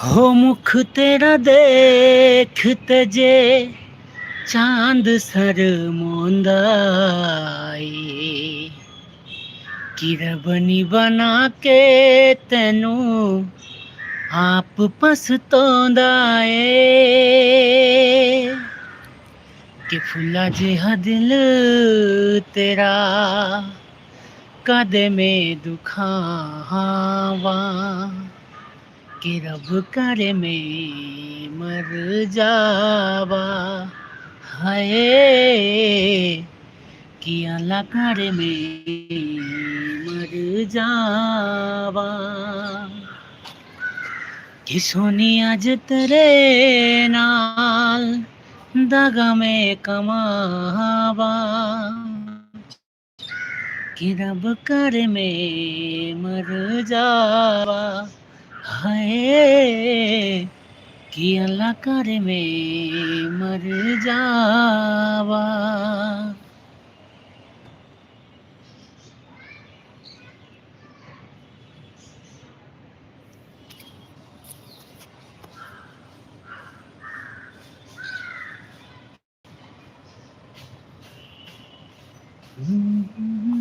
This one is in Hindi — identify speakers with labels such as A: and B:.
A: हो मुख तेरा देखते जे चांद सर मोंदाई किरबनी बना के तेनू ਆਪ ਪਸਤੋਂਦਾ ਏ ਕਿ ਫੁੱਲਾ ਜਿਹਾ ਦਿਲ ਤੇਰਾ ਕਦੇ ਮੈਂ ਦੁਖਾਵਾਂ कि रब कर में मर जावा। हाय, कि अल्लाह कर में मर जावा। कि सोनी आज तेरे नाल दगा में कमावा। कि रब कर में मर जावा। हाय कि अल्लाह करे में मर जावा Mm-hmm.